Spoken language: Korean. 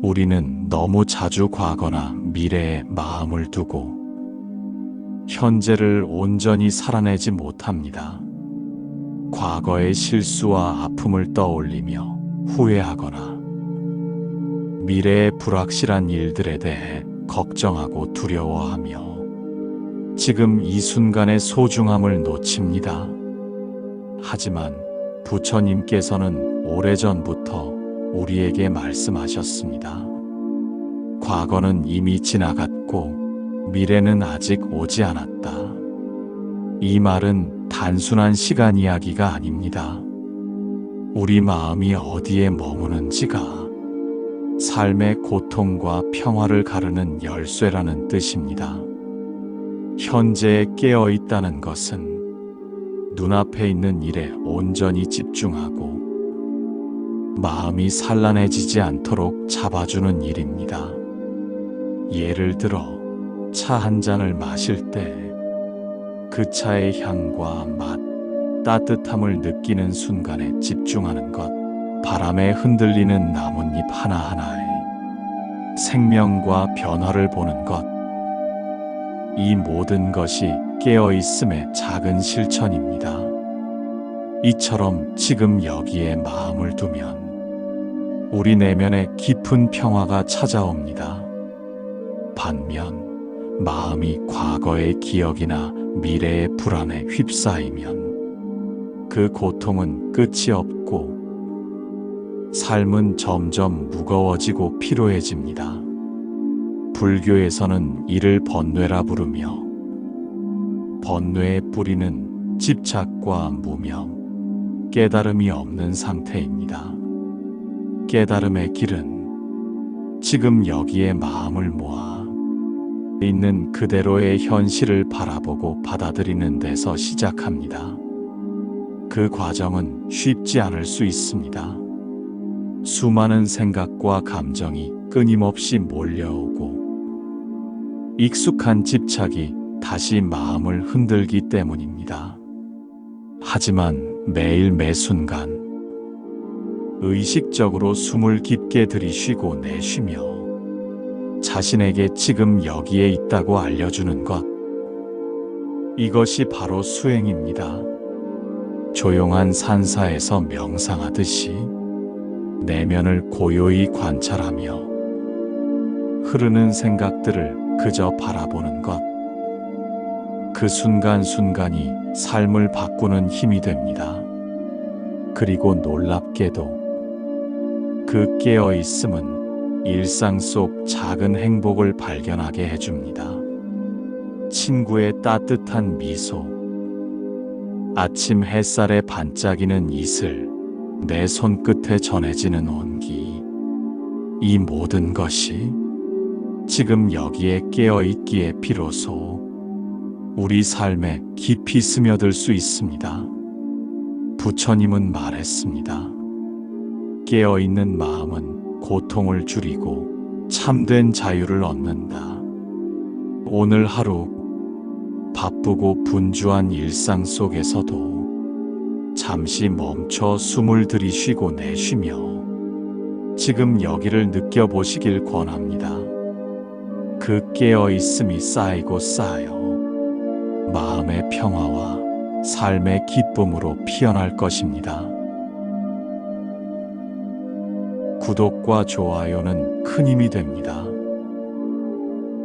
우리는 너무 자주 과거나 미래에 마음을 두고 현재를 온전히 살아내지 못합니다. 과거의 실수와 아픔을 떠올리며 후회하거나 미래의 불확실한 일들에 대해 걱정하고 두려워하며 지금 이 순간의 소중함을 놓칩니다. 하지만 부처님께서는 오래전부터 우리에게 말씀하셨습니다. 과거는 이미 지나갔고 미래는 아직 오지 않았다. 이 말은 단순한 시간 이야기가 아닙니다. 우리 마음이 어디에 머무는지가 삶의 고통과 평화를 가르는 열쇠라는 뜻입니다. 현재에 깨어 있다는 것은 눈앞에 있는 일에 온전히 집중하고 마음이 산란해지지 않도록 잡아주는 일입니다. 예를 들어 차 한 잔을 마실 때 그 차의 향과 맛, 따뜻함을 느끼는 순간에 집중하는 것, 바람에 흔들리는 나뭇잎 하나하나에 생명과 변화를 보는 것, 이 모든 것이 깨어 있음의 작은 실천입니다. 이처럼 지금 여기에 마음을 두면 우리 내면에 깊은 평화가 찾아옵니다. 반면 마음이 과거의 기억이나 미래의 불안에 휩싸이면 그 고통은 끝이 없고 삶은 점점 무거워지고 피로해집니다. 불교에서는 이를 번뇌라 부르며 번뇌의 뿌리는 집착과 무명, 깨달음이 없는 상태입니다. 깨달음의 길은 지금 여기에 마음을 모아 있는 그대로의 현실을 바라보고 받아들이는 데서 시작합니다. 그 과정은 쉽지 않을 수 있습니다. 수많은 생각과 감정이 끊임없이 몰려오고 익숙한 집착이 다시 마음을 흔들기 때문입니다. 하지만 매일 매 순간 의식적으로 숨을 깊게 들이쉬고 내쉬며 자신에게 지금 여기에 있다고 알려주는 것. 이것이 바로 수행입니다. 조용한 산사에서 명상하듯이 내면을 고요히 관찰하며 흐르는 생각들을 그저 바라보는 것. 그 순간순간이 삶을 바꾸는 힘이 됩니다. 그리고 놀랍게도 그 깨어 있음은 일상 속 작은 행복을 발견하게 해줍니다. 친구의 따뜻한 미소, 아침 햇살에 반짝이는 이슬, 내 손끝에 전해지는 온기, 이 모든 것이 지금 여기에 깨어 있기에 비로소 우리 삶에 깊이 스며들 수 있습니다. 부처님은 말했습니다. 깨어 있는 마음은 고통을 줄이고 참된 자유를 얻는다. 오늘 하루 바쁘고 분주한 일상 속에서도 잠시 멈춰 숨을 들이쉬고 내쉬며 지금 여기를 느껴보시길 권합니다. 그 깨어 있음이 쌓이고 쌓여 마음의 평화와 삶의 기쁨으로 피어날 것입니다. 구독과 좋아요는 큰 힘이 됩니다.